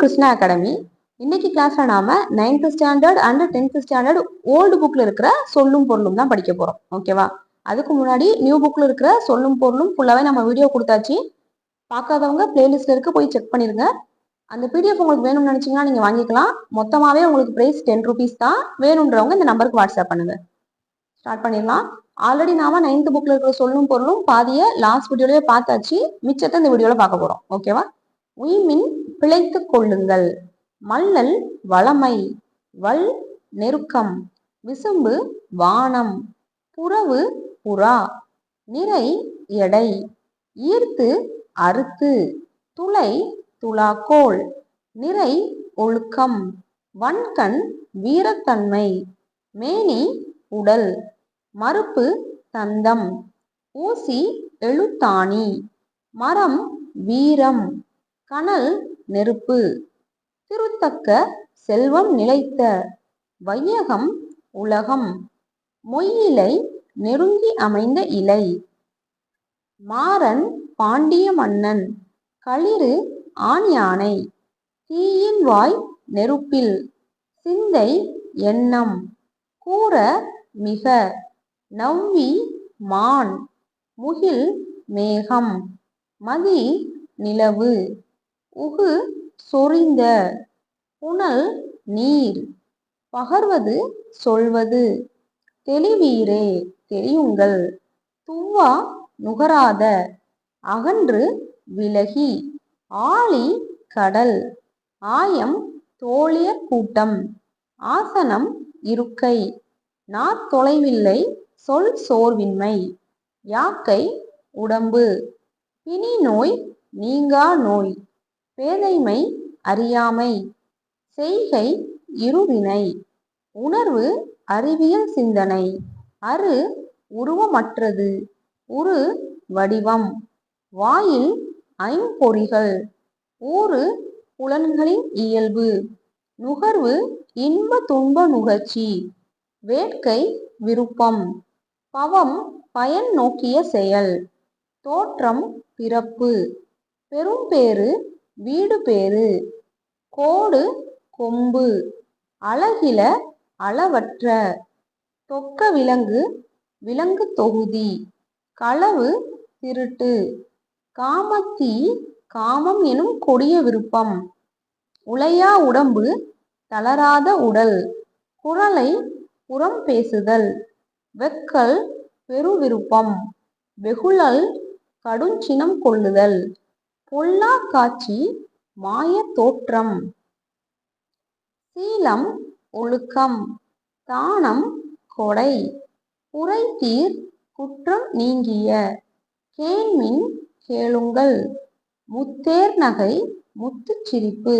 Krishna academy. இன்னைக்கு கிளாஸ்ல நாம ninth standard and tenth standard old புக்ல இருக்கிற சொல்லும் பொருளும் தான் படிக்க போறோம். ஓகேவா அதுக்கு முன்னாடி நியூ புக்ல இருக்கிற சொல்லும் பொருளும் ஃபுல்லாவே நம்ம வீடியோ கொடுத்தாச்சு. பார்க்காதவங்க பிளேலிஸ்ட்ல இருக்கு போய் செக் பண்ணிருங்க. அந்த பிடிஎஃப் உங்களுக்கு வேணும்னு நினைச்சீங்கன்னா நீங்க வாங்கிக்கலாம். மொத்தமாவே உங்களுக்கு பிரைஸ் டென் ருபீஸ் தான் வேணுன்றவங்க இந்த நம்பருக்கு வாட்ஸ்அப் பண்ணுங்க. ஸ்டார்ட் பண்ணிடலாம். ஆல்ரெடி நாம நைன்த் புக்ல இருக்கிற சொல்லும் பொருளும் பாதிய லாஸ்ட் வீடியோலயே பார்த்தாச்சு. மிச்சத்தை இந்த வீடியோல பார்க்க போறோம். ஓகேவா உய்மின் பிழைத்து கொள்ளுங்கள். மல்லல் வளமை வல் நெருக்கம் விசும்பு வானம் புறவு புறா நிறை எடை ஈர்த்து அறுத்து துளை துலாக்கோள் நிறை ஒழுக்கம் வன்கண் வீரத்தன்மை மேனி உடல் மறுப்பு தந்தம் ஊசி எழுத்தாணி மரம் வீரம் கனல் நெருப்பு. திருத்தக்க செல்வம் நிலைத்த வையகம் உலகம். மொய்யிலை நெருங்கி அமைந்த இலை. மாறன் பாண்டிய மன்னன். களிறு ஆண் யானை. தீயின் வாய் நெருப்பில். சிந்தை எண்ணம். கூற மிக. நவ்வி மான். முகில் மேகம். மதி நிலவு. உகு சொறிந்த புனல் நீர். பகர்வது சொல்வது. தெளிவீரே தெரியுங்கள். துவ்வா நுகராத அகன்று விலகி. ஆழி கடல் ஆயம் தோழியர் கூட்டம். ஆசனம் இருக்கை. நாத்தொலைவில்லை சொல் சோர்வின்மை. யாக்கை உடம்பு. பிணி நோய் நீங்கா நோய். பேதைமை அறியாமை. செய்கை இருவினை. உணர்வு அறிவியல் சிந்தனை. அரு உருவமற்றது. உரு வடிவம். வாயில் ஐம்பொறிகள். ஊறு புலன்களின் இயல்பு. நுகர்வு இன்ப துன்ப நுகர்ச்சி. வேட்கை விருப்பம். பவம் பயன் நோக்கிய செயல். தோற்றம் பிறப்பு. பெரும்பேறு வீடு பேறு கோடு கொம்பு அழகில அளவற்ற தொக்க விலங்கு விலங்கு தொகுதி களவு திருட்டு காமத்தி காமம் எனும் கொடிய விருப்பம் உளையா உடம்பு தளராத உடல் குரலை புறம் பேசுதல் வெக்கல் பெருவிருப்பம் வெகுழல் கடுஞ்சினம் கொள்ளுதல். பொல்லா காட்சி மாய தோற்றம். சீலம் ஒழுக்கம் தானம் கொடை புரைத்தீர் குற்றம் நீங்கிய கேள்மின் கேளுங்கள் முத்தேர் நகை முத்துச்சிரிப்பு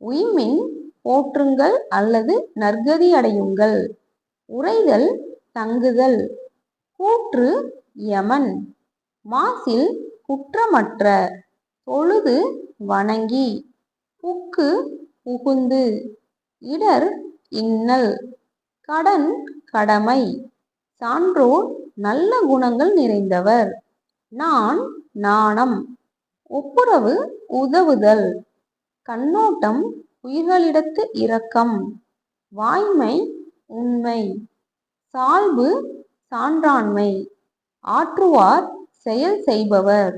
உய்மின் போற்றுங்கள் அல்லது நற்கதி அடையுங்கள் உறைதல் தங்குதல் கூற்று யமன் மாசில் குற்றமற்ற தொழுது வணங்கி புக்கு புகுந்து இடர் இன்னல் கடன் கடமை சான்றோர் நல்ல குணங்கள் நிறைந்தவர். நான் நாணம் ஒப்புரவு உதவுதல் கண்ணோட்டம் உயிர்களிடத்து இரக்கம் வாய்மை உண்மை சால்பு சான்றாண்மை ஆற்றுவார் செயல் செய்பவர்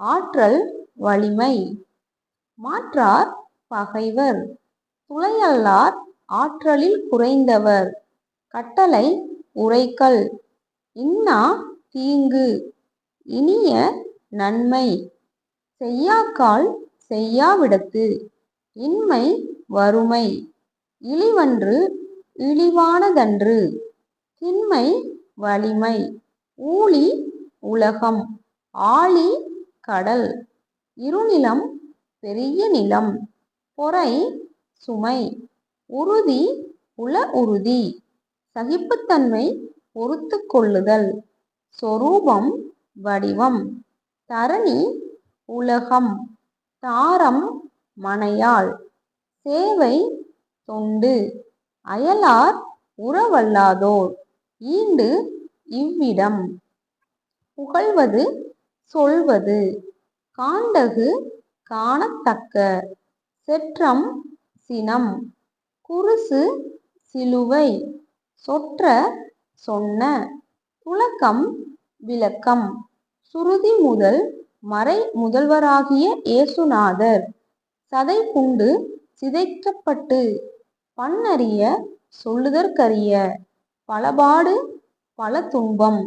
ஆற்றல் வலிமை. மாற்றார் பகைவர். துளையல்லார் ஆற்றலில் குறைந்தவர். கட்டளை உரைக்கல். இன்னா தீங்கு. இனிய நன்மை. செய்யாக்கால் செய்யாவிடத்து. இன்மை வறுமை. இழிவன்று இழிவானதன்று. திண்மை வலிமை. ஊழி உலகம். ஆழி கடல். இருநிலம் பெரிய நிலம் பொறை சுமை உறுதி உள உறுதி சகிப்புத்தன்மை பொறுத்து கொள்ளுதல் சொரூபம் வடிவம் தரணி உலகம் தாரம் மனையாள் சேவை தொண்டு அயலார் உறவல்லாதோர் ஈண்டு இவ்விடம் புகழ்வது சொல்வது. காண்டகு காணத்தக்க செற்றம் சினம் குருசு சிலுவை சொற்ற சொன்ன துலக்கம் விளக்கம் சுருதி முதல் மறை முதல்வராகிய இயேசுநாதர் சதை புண்டு சிதைக்கப்பட்டு பன்னறிய சொல்லுதற்கரிய பலபாடு பல துன்பம்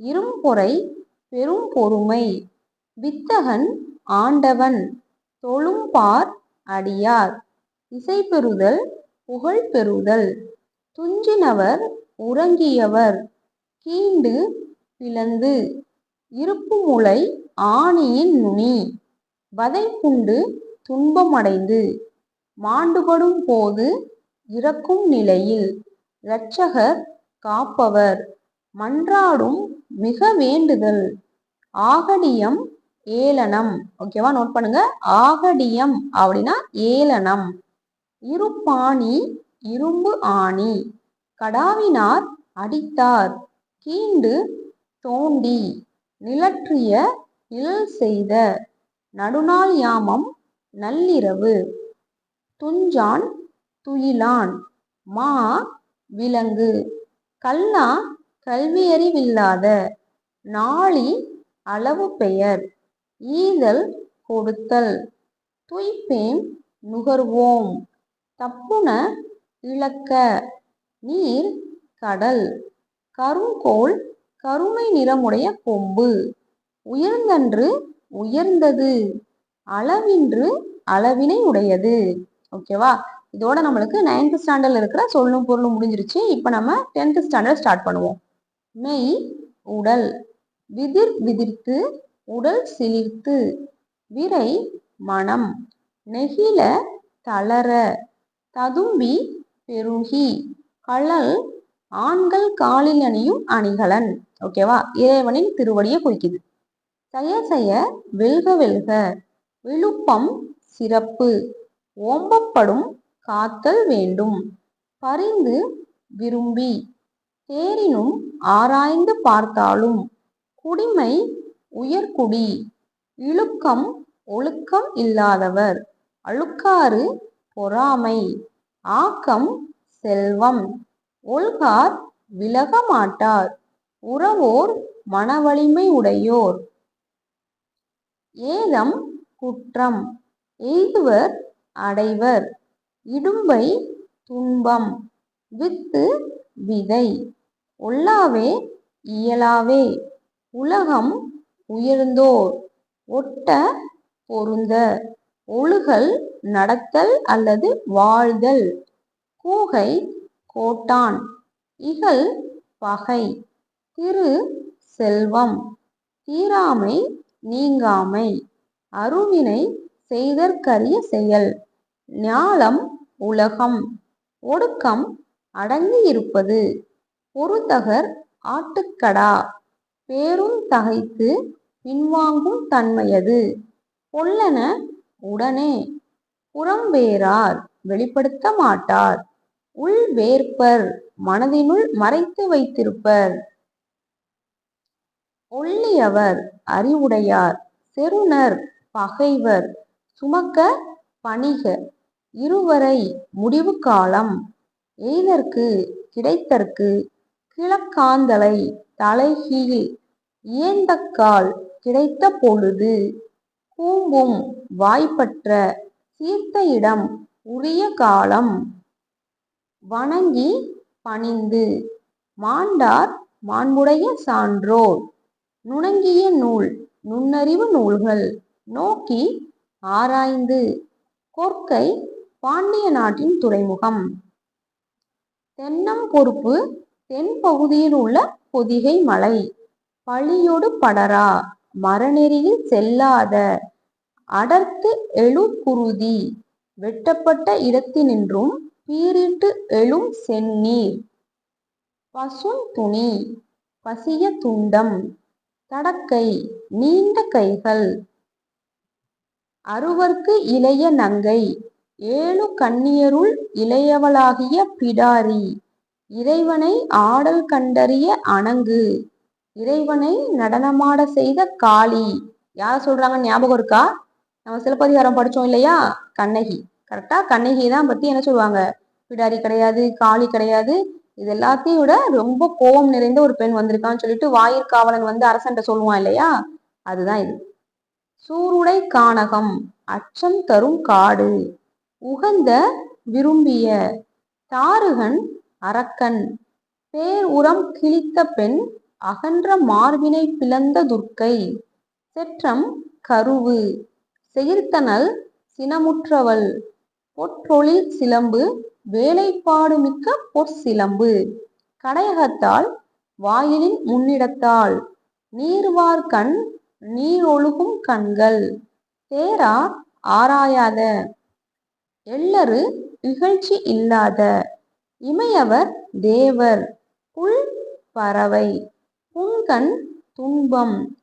இரும்பொறை பெரும் பொறுமை வித்தகன் ஆண்டவன் தொழும்பார் அடியார். இசை பெறுதல் புகழ் பெறுதல் துஞ்சினவர் உறங்கியவர். கீண்டு பிளந்து. இருப்பு முளை ஆணியின் நுனி. வதைப்புண்டு துன்பமடைந்து. மாண்டுபடும் போது இறக்கும் நிலையில். இரட்சகர் காப்பவர். மன்றாடும் மிக வேண்டுதல். ஆகடியம் ஏளனம். ஓகேவா நோட் பண்ணுங்க. ஆகடியம் அப்படின்னா ஏளனம். இருப்பாணி இரும்பு ஆணி. கடாவினார் அடித்தார். கீண்டு தோண்டி. நிலற்றிய நிழல் செய்த. நடுநாள் யாமம் நள்ளிரவு. துஞ்சான் துயிலான். மா விலங்கு. கல்லா கல்வியறிவில்லாத. நாளி அளவு பெயர். ஈதல் கொடுத்தல். துய்ப்பேன் நுகர்வோம். தப்புன இழக்க. நீர் கடல். கருங்கோல் கருமை நிறமுடைய கொம்பு. உயர்ந்தன்று உயர்ந்தது. அளவின்று அளவினை உடையது. ஓகேவா இதோட நம்மளுக்கு நைன்த் ஸ்டாண்டர்ட்ல இருக்கிற சொல்லும் பொருளும் முடிஞ்சிருச்சு. இப்போ நம்ம டென்த் ஸ்டாண்டர்ட் ஸ்டார்ட் பண்ணுவோம். மெய் உடல். விதிர் விதிர்த்து உடல் சிலிர்த்து. விரை மனம். நெகிழ தளர. ததும்பி பெருகி. கழல் ஆண்கள் காலில் அணியும் அணிகலன். ஓகேவா இறைவனின் திருவடியை குறிக்குது. செய்ய செய்ய வெல்க வெல்க. விழுப்பம் சிறப்பு. ஓம்பப்படும் காத்தல் வேண்டும். பரிந்து விரும்பி. தேரினும் ஆராய்ந்து பார்த்தாலும். குடிமை உயர்குடி இழுக்கம் ஒழுக்கம் இல்லாதவர். அழுக்காறு பொறாமை. ஆக்கம் செல்வம். ஒல்கார் விலக மாட்டார் உறவோர் மனவலிமை உடையோர். ஏதம் குற்றம். எய்துவர் அடைவர். இடும்பை துன்பம். வித்து விதை. ஒல்லாவே இயலாவே. உலகம் உயர்ந்தோர் ஒட்ட பொருந்த ஒழுகல் நடத்தல் அல்லது வாழ்தல். கூகை கோட்டான் இகல் பகை திரு செல்வம் தீராமை நீங்காமை அருவினை செய்தற்கரிய செயல். ஞாலம் உலகம் ஒடுக்கம் அடங்கி இருப்பது பொறுத்தகர் ஆட்டுக்கடா பேரும் தகைத்து பின்வாங்கும் தன்மையது. பொல்லன உடனே புறம்பேரார் வெளிப்படுத்த மாட்டார். உள் வேர்ப்பர் மனதினுள் மறைத்து வைத்திருப்பர். ஒள்ளியவர் அறிவுடையார். செருணர் பகைவர். சுமக்க பணிக. இருவரை முடிவு காலம். எய்தற்கு கிடைத்தற்கு. கிழக்காந்தலை தலைகீழ். இயந்தக்கால் கிடைத்த பொழுது கூம்பும் வாய்ப்பற்ற சீர்த்த இடம் உரிய காலம் வணங்கி பணிந்து மாண்டார் மாண்புடைய சான்றோர் நுணங்கிய நூல் நுண்ணறிவு நூல்கள் நோக்கி ஆராய்ந்து கொற்கை பாண்டிய நாட்டின் துறைமுகம். தென்னம் பொறுப்பு தென் பகுதியில் உள்ள பொதிகை மலை பழியோடு படரா மரநெறியில் செல்லாத. அடர்த்து எழுக்குருதி. வெட்டப்பட்ட இடத்தினின்றும் பீரிட்டு எழும் செந்நீர். பசும் துணி. பசிய துண்டம். தடக்கை. நீண்ட கைகள். அறுவர்க்கு இளைய நங்கை. ஏழு கண்ணியருள் இளையவளாகிய பிடாரி. இறைவனை ஆடல் கண்டறிய அணங்கு. இறைவனை நடனமாட செய்த காளி. யார சொல்றாங்கன்னு ஞாபகம் இருக்கா? நம்ம சிலப்பதிகாரம் படிச்சோம் இல்லையா? கண்ணகி. கரெக்டா கண்ணகி தான் பத்தி என்ன சொல்லுவாங்க? பிடாரி கிடையாது காளி கிடையாது. இது எல்லாத்தையும் விட ரொம்ப கோபம் நிறைந்த ஒரு பெண் வந்திருக்கான்னு சொல்லிட்டு வாயிற்காவலன் வந்து அரசன்ட்ட சொல்லுவான் இல்லையா? அதுதான் இது. சூருடை கானகம் அச்சம் தரும் காடு. உகந்த விரும்பிய தாருகன் அரக்கன். பேர் உரம் கிழித்த பெண் அகன்ற மார்பினை பிளந்த துர்க்கை. செற்றம் கருவு. செயிர்த்தனல் சினமுற்றவள். பொற்றொழில் சிலம்பு. வேலைப்பாடு மிக்க பொற்சிலம்பு. கடையகத்தால் வாயிலின் முன்னிடத்தால் நீர்வார்கண் நீரொழுகும் கண்கள். தேரா ஆராயாத. எல்லரு இகழ்ச்சி இல்லாத. இமையவர் தேவர். புல் பறவை. புன்கண் துன்பம்.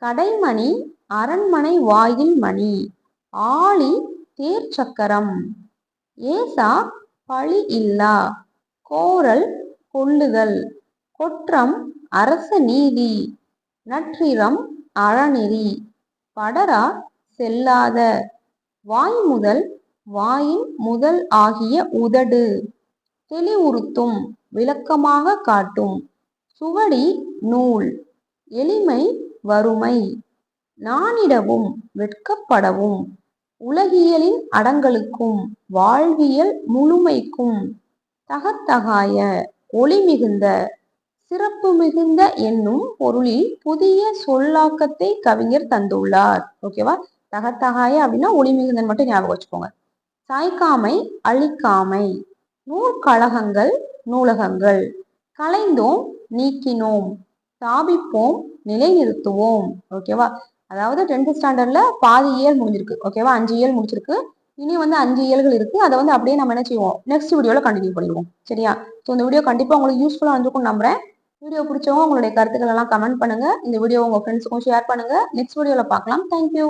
கடைமணி அரண்மனை வாயில் மணி. ஆளி தேர்ச்சக்கரம். ஏசா பழி இல்லா. கோரல் கொள்ளுதல். கொற்றம் அரச நீதி. நற்றிரம் அறநெறி. படரா செல்லாத. வாய் முதல் வாயின் முதல் ஆகிய உதடு. தெளிவுறுத்தும் விளக்கமாக காட்டும். சுவடி நூல் எளிமை வறுமை. நானிடவும் வெட்கப்படவும் உலகியலின் அடங்கலுக்கும் வாழ்வியல் முழுமைக்கும் தகத்தகாய ஒளி மிகுந்த சிறப்பு மிகுந்த என்னும் பொருளில் புதிய சொல்லாக்கத்தை கவிஞர் தந்துள்ளார். ஓகேவா தகத்தகாய அப்படின்னா ஒளி மிகுந்தன் மட்டும் ஞாபகம் வச்சுக்கோங்க. சாய்க்காமை அழிக்காமை. நூற்கழகங்கள் நூலகங்கள். கலைந்தோம் நீக்கினோம். ஸ்தாபிப்போம் நிலைநிறுத்துவோம். ஓகேவா அதாவது டென்த் ஸ்டாண்டர்ட்ல பாதி இயல் முடிஞ்சிருக்கு. ஓகேவா அஞ்சு இயல் முடிச்சிருக்கு. இனி வந்து அஞ்சு இயல்கள் இருக்கு. அதை வந்து அப்படியே நம்ம என்ன செய்வோம்? நெக்ஸ்ட் வீடியோல கண்டினியூ பண்ணிடுவோம். சரியா? ஸோ இந்த வீடியோ கண்டிப்பா உங்களுக்கு யூஸ்ஃபுல்லா இருந்திருக்கும் நம்புறேன். வீடியோ பிடிச்சவங்க உங்களுடைய கருத்துக்கள் எல்லாம் கமெண்ட் பண்ணுங்க. இந்த வீடியோ உங்க ஃப்ரெண்ட்ஸுக்கும் ஷேர் பண்ணுங்க. நெக்ஸ்ட் வீடியோல பார்க்கலாம். தேங்க்யூ